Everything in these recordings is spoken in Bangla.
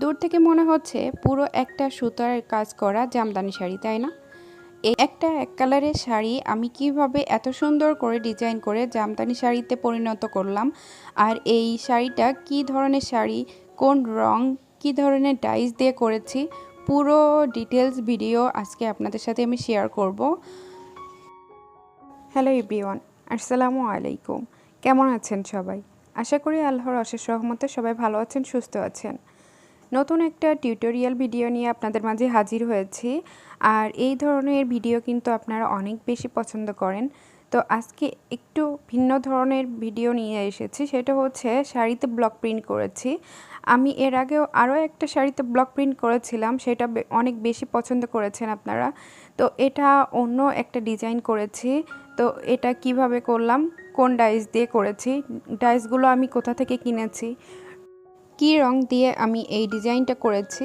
দূর থেকে মনে হচ্ছে পুরো একটা সুতার কাজ করা জামদানি শাড়ি, তাই না? এই একটা এক কালারের শাড়ি আমি কীভাবে এত সুন্দর করে ডিজাইন করে জামদানি শাড়িতে পরিণত করলাম? আর এই শাড়িটা কি ধরনের শাড়ি? কোন রং? কি ধরনের ডাইস দিয়ে করেছি? পুরো ডিটেলস ভিডিও আজকে আপনাদের সাথে আমি শেয়ার করব। হ্যালো ইবিওয়ান আসসালামু আলাইকুম। কেমন আছেন সবাই? আশা করি আল্লাহর অশেষ রহমতে সবাই ভালো আছেন, সুস্থ আছেন। নতুন একটা টিউটোরিয়াল ভিডিও নিয়ে আপনাদের মাঝে হাজির হয়েছি। আর এই ধরনের ভিডিও কিন্তু আপনারা অনেক বেশি পছন্দ করেন। তো আজকে একটু ভিন্ন ধরনের ভিডিও নিয়ে এসেছি, সেটা হচ্ছে শাড়িতে ব্লক প্রিন্ট করেছি। আমি এর আগেও আরও একটা শাড়িতে ব্লক প্রিন্ট করেছিলাম, সেটা অনেক বেশি পছন্দ করেছেন আপনারা। তো এটা অন্য একটা ডিজাইন করেছি। তো এটা কীভাবে করলাম, কোন ডাইস দিয়ে করেছি ডাইসগুলো আমি কোথা থেকে কিনেছি কি রং দিয়ে আমি এই ডিজাইনটা করেছি?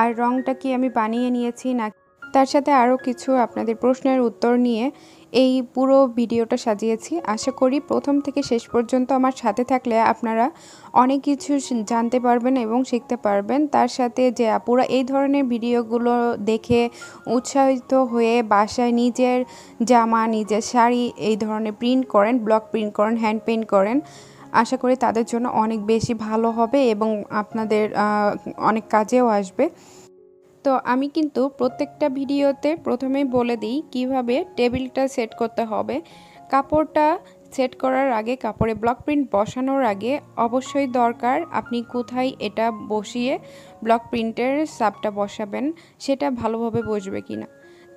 আর রংটা কি আমি বানিয়ে নিয়েছি না তার সাথে আরও কিছু আপনাদের প্রশ্নের উত্তর নিয়ে এই পুরো ভিডিওটা সাজিয়েছি। আশা করি প্রথম থেকে শেষ পর্যন্ত আমার সাথে থাকলে আপনারা অনেক কিছু জানতে পারবেন এবং শিখতে পারবেন। তার সাথে যে আপুরা এই ধরনের ভিডিওগুলো দেখে উৎসাহিত হয়ে বাসায় নিজের জামা, নিজের শাড়ি এই ধরনের প্রিন্ট করেন, ব্লক প্রিন্ট করেন, হ্যান্ড পেন্ট করেন আশা করি তাদের জন্য অনেক বেশি ভালো হবে এবং আপনাদের অনেক কাজেও আসবে। তো আমি কিন্তু প্রত্যেকটা ভিডিওতে প্রথমেই বলে দিই কীভাবে টেবিলটা সেট করতে হবে। কাপড়টা সেট করার আগে, কাপড়ে ব্লক প্রিন্ট বসানোর আগে অবশ্যই দরকার আপনি কোথায় এটা বসিয়ে ব্লক প্রিন্টের সাপটা বসাবেন, সেটা ভালোভাবে বসবে কিনা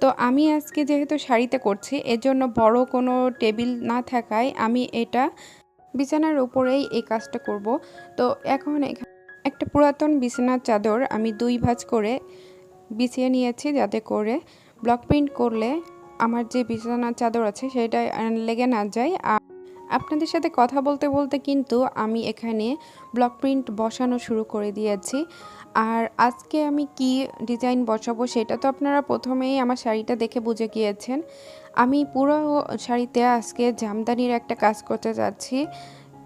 তো আমি আজকে যেহেতু শাড়িতে করছি, এজন্য বড় কোনো টেবিল না থাকায় আমি এটা বিছানার উপরেই এই কাজটা করব। তো এখন একটা পুরাতন বিছানার চাদর আমি দুই ভাঁজ করে বিছিয়ে নিয়েছি যাতে করে ব্লক প্রিন্ট করলে আমার যে বিছানার চাদর আছে সেটা লেগে না যায়। আপনাদের সাথে কথা বলতে বলতে কিন্তু আমি এখানে ব্লক প্রিন্ট বসানো শুরু করে দিয়েছি। আর আজকে আমি কি ডিজাইন বসাবো সেটা তো আপনারা প্রথমেই আমার শাড়িটা দেখে বুঝে গিয়েছেন। আমি পুরো শাড়িতে আজকে জামদানির একটা কাজ করতে যাচ্ছি।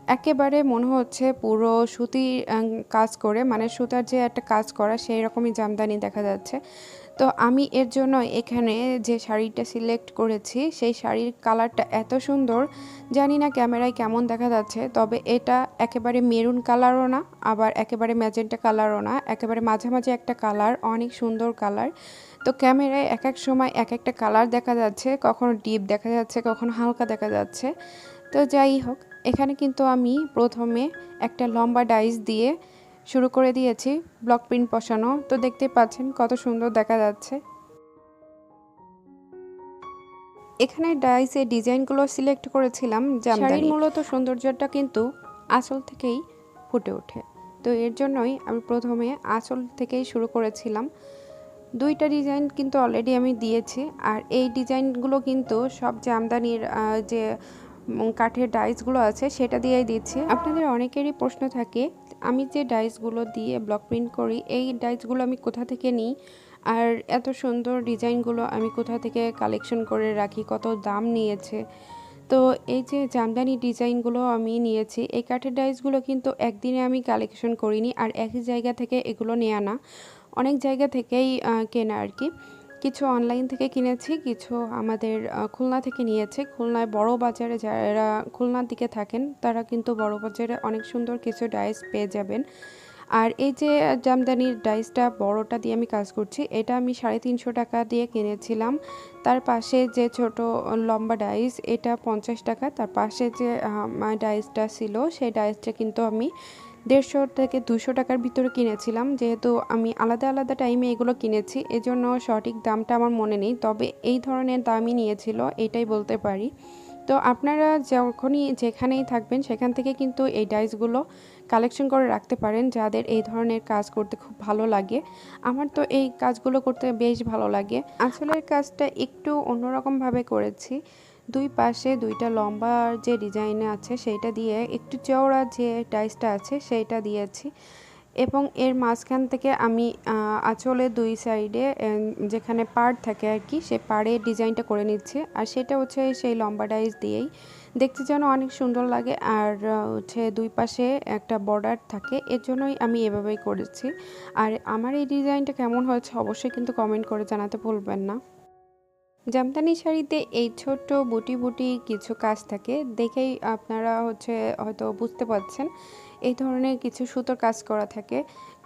একেবারে মনে হচ্ছে পুরো সুতি কাজ করে মানে সুতার যে একটা কাজ করা সেই রকমই জামদানি দেখা যাচ্ছে। তো আমি এর জন্য এখানে যে শাড়িটা সিলেক্ট করেছি, সেই শাড়ির কালারটা এত সুন্দর, জানি না ক্যামেরায় কেমন দেখা যাচ্ছে, তবে এটা একেবারে মেরুন কালারও না, আবার একেবারে ম্যাজেন্টা কালারও না, একেবারে মাঝামাঝি একটা কালার, অনেক সুন্দর কালার। তো ক্যামেরায় এক এক সময় এক একটা কালার দেখা যাচ্ছে, কখনো ডিপ দেখা যাচ্ছে, কখনো হালকা দেখা যাচ্ছে। তো যাই হোক এখানে কিন্তু আমি প্রথমে একটা লম্বা ডাইস দিয়ে শুরু করে দিয়েছি, ব্লক প্রিন্ট বসানো। তো দেখতে পাচ্ছেন কত সুন্দর দেখা যাচ্ছে। এখানে ডাইসে ডিজাইনগুলো সিলেক্ট করেছিলাম শাড়ির মূলত সৌন্দর্যটা কিন্তু আঁচল থেকেই ফুটে ওঠে। তো এর জন্যই আমি প্রথমে আঁচল থেকেই শুরু করেছিলাম। দুইটা ডিজাইন কিন্তু অলরেডি আমি দিয়েছি, আর এই ডিজাইনগুলো কিন্তু সব জামদানির যে কাঠের ডাইসগুলো আছে, সেটা দিয়েই দিচ্ছি। আপনাদের অনেকেরই প্রশ্ন থাকে, আমি যে ডাইসগুলো দিয়ে ব্লক প্রিন্ট করি, এই ডাইসগুলো আমি কোথা থেকে নিই? আর এত সুন্দর ডিজাইনগুলো আমি কোথা থেকে কালেকশন করে রাখি, কত দাম নিয়েছে? তো এই যে জামদানি ডিজাইনগুলো আমি নিয়েছি, এই কাঠের ডাইসগুলো কিন্তু একদিনে আমি কালেকশন করিনি, আর একই জায়গা থেকে এগুলো নেওয়া না অনেক জায়গা থেকেই কেনা আর কি। কিছু অনলাইন থেকে কিনেছি, কিছু আমাদের খুলনা থেকে নিয়েছে। খুলনায় বড় বাজারে যারা খুলনার দিকে থাকেন, তারা কিন্তু বড় বাজারে অনেক সুন্দর কিছু ডাইস পেয়ে যাবেন। আর এই যে জামদানির ডাইসটা বড়টা দিয়ে আমি কাজ করছি, এটা আমি সাড়ে তিনশো টাকা দিয়ে কিনেছিলাম। তার পাশে যে ছোট লম্বা ডাইস এটা পঞ্চাশ টাকা। তার পাশে যে ডাইসটা ছিল, সেই ডাইসটা কিন্তু আমি দেড়শো থেকে দুশো টাকার ভিতরে কিনেছিলাম। যেহেতু আমি আলাদা আলাদা টাইমে এগুলো কিনেছি, এজন্য সঠিক দামটা আমার মনে নেই। তবে এই ধরনের দামই নিয়েছিল, এটাই বলতে পারি। তো আপনারা যখনই যেখানেই থাকবেন, সেখান থেকে কিন্তু এই ডাইসগুলো কালেকশন করে রাখতে পারেন, যাদের এই ধরনের কাজ করতে খুব ভালো লাগে। আমার তো এই কাজগুলো করতে বেশ ভালো লাগে। আসলের কাজটা একটু অন্যরকমভাবে করেছি। দুই পাশে দুইটা লম্বা যে ডিজাইনে আছে, সেইটা দিয়ে একটু চওড়া যে টাইসটা আছে, সেইটা দিয়েছি। এবং এর মাঝখান থেকে আমি আঁচলে দুই সাইডে যেখানে পাড় থাকে আর কি, সে পাড়ের ডিজাইনটা করে নিচ্ছে। আর সেটা হচ্ছে সেই লম্বা ডাইস দিয়েই। দেখতে যেন অনেক সুন্দর লাগে। আর হচ্ছে দুই পাশে একটা বর্ডার থাকে, এর জন্যই আমি এভাবেই করেছি। আর আমার এই ডিজাইনটা কেমন হয়েছে, অবশ্যই কিন্তু কমেন্ট করে জানাতে ভুলবেন না। জামদানি শাড়িতে এই ছোট্ট বুটি বুটি কিছু কাজ থাকে, দেখেই আপনারা হচ্ছে হয়তো বুঝতে পারছেন, এই ধরনের কিছু সুতোর কাজ করা থাকে,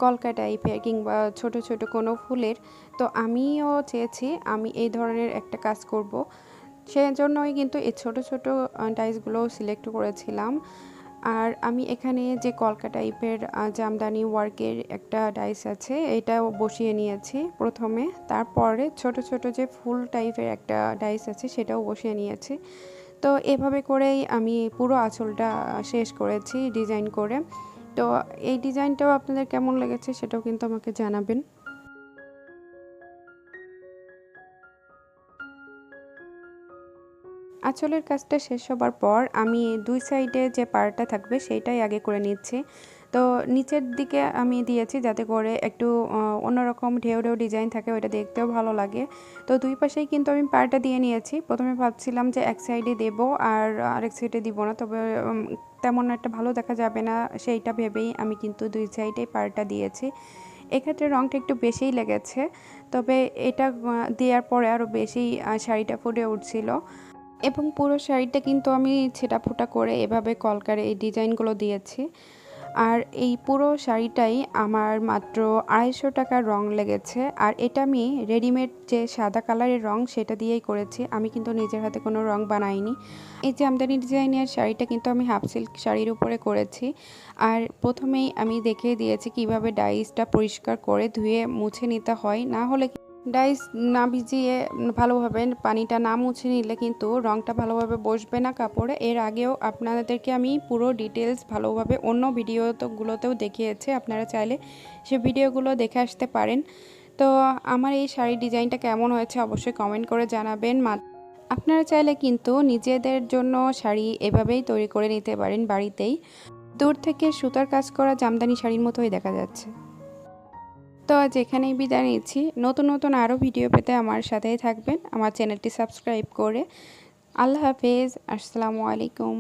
কলকা টাইপের কিংবা ছোট ছোট কোনো ফুলের। তো আমিও চেয়েছি আমি এই ধরনের একটা কাজ করব। সেজন্যই কিন্তু এই ছোট ছোট ডাইসগুলো সিলেক্ট করেছিলাম। আর আমি এখানে যে কলকা টাইপের জামদানি ওয়ার্কের একটা ডাইস আছে, এটাও বসিয়ে নিয়েছি প্রথমে। তারপরে ছোট ছোট যে ফুল টাইপের একটা ডাইস আছে, সেটাও বসিয়ে নিয়েছি। তো এভাবে করেই আমি পুরো আঁচলটা শেষ করেছি ডিজাইন করে। তো এই ডিজাইনটাও আপনাদের কেমন লেগেছে সেটাও কিন্তু আমাকে জানাবেন। আঁচলের কাজটা শেষ হবার পর আমি দুই সাইডে যে পাড়টা থাকবে সেইটাই আগে করে নিচ্ছি। তো নিচের দিকে আমি দিয়েছি যাতে করে একটু অন্যরকম ঢেউ ঢেউ ডিজাইন থাকে ওইটা দেখতেও ভালো লাগে। তো দুই পাশেই কিন্তু আমি পাড়টা দিয়ে নিয়েছি। প্রথমে ভাবছিলাম যে এক সাইডে দেবো আর আরেক সাইডে দিব না। তবে তেমন একটা ভালো দেখা যাবে না সেইটা ভেবেই আমি কিন্তু দুই সাইডেই পাড়টা দিয়েছি। এক্ষেত্রে রঙটা একটু বেশিই লেগেছে। তবে এটা দেওয়ার পরে আরও বেশি শাড়িটা ফুটে উঠছিল। এবং পুরো শাড়িটা কিন্তু আমি ছেঁটা ফোটা করে এভাবে কলকারে এই ডিজাইনগুলো দিয়েছি। আর এই পুরো শাড়িটাই আমার মাত্র আড়াইশো টাকার রং লেগেছে। আর এটা আমি রেডিমেড যে সাদা কালারের রং সেটা দিয়েই করেছি। আমি কিন্তু নিজের হাতে কোনো রং বানাইনি। এই যে আমদানি ডিজাইনের শাড়িটা কিন্তু আমি হাফ সিল্ক শাড়ির উপরে করেছি। আর প্রথমেই আমি দেখিয়ে দিয়েছি কীভাবে ডাইসটা পরিষ্কার করে ধুয়ে মুছে নিতে হয়। না হলে ডাইস না ভিজিয়ে ভালোভাবে পানিটা না মুছে নিলে কিন্তু রংটা ভালোভাবে বসবে না কাপড়ে। এর আগেও আপনাদেরকে আমি পুরো ডিটেলস ভালোভাবে অন্য ভিডিওগুলোতেও দেখিয়েছি, আপনারা চাইলে সে ভিডিওগুলো দেখে আসতে পারেন। তো আমার এই শাড়ির ডিজাইনটা কেমন হয়েছে অবশ্যই কমেন্ট করে জানাবেন। মা- আপনারা চাইলে কিন্তু নিজেদের জন্য শাড়ি এভাবেই তৈরি করে নিতে পারেন বাড়িতেই। দূর থেকে সুতার কাজ করা জামদানি শাড়ির মতোই দেখা যাচ্ছে। তো আজ এখানেই বিদায় নিচ্ছি। নতুন নতুন আরও ভিডিও পেতে আমার সাথেই থাকবেন। আমার চ্যানেলটি সাবস্ক্রাইব করে। আল্লাহ হাফেজ। আসসালামু আলাইকুম।